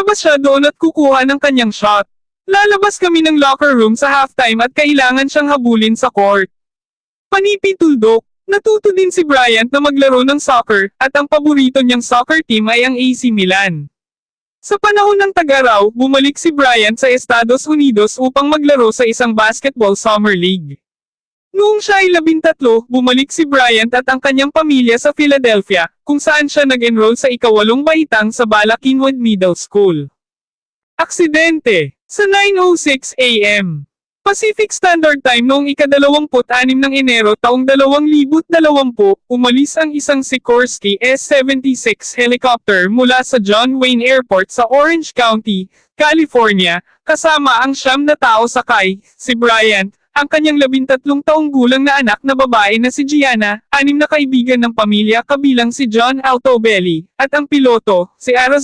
Lalabas siya doon at kukuha ng kanyang shot. Lalabas kami ng locker room sa halftime at kailangan siyang habulin sa court. Panipi tuldok, natuto din si Bryant na maglaro ng soccer at ang paborito niyang soccer team ay ang AC Milan. Sa panahon ng tag-araw, bumalik si Bryant sa Estados Unidos upang maglaro sa isang basketball summer league. Noong siya ay labintatlo, bumalik si Bryant at ang kanyang pamilya sa Philadelphia, kung saan siya nag-enroll sa ikawalong baitang sa Balakinwood Middle School. Aksidente! Sa 9.06 a.m. Pacific Standard Time noong ikadalawamput-anim ng Enero taong 2020, umalis ang isang Sikorsky S-76 helicopter mula sa John Wayne Airport sa Orange County, California, kasama ang siyam na tao sakay, si Bryant, ang kanyang labintatlong taong gulang na anak na babae na si Gianna, anim na kaibigan ng pamilya kabilang si John Altobelli, at ang piloto, si Arizona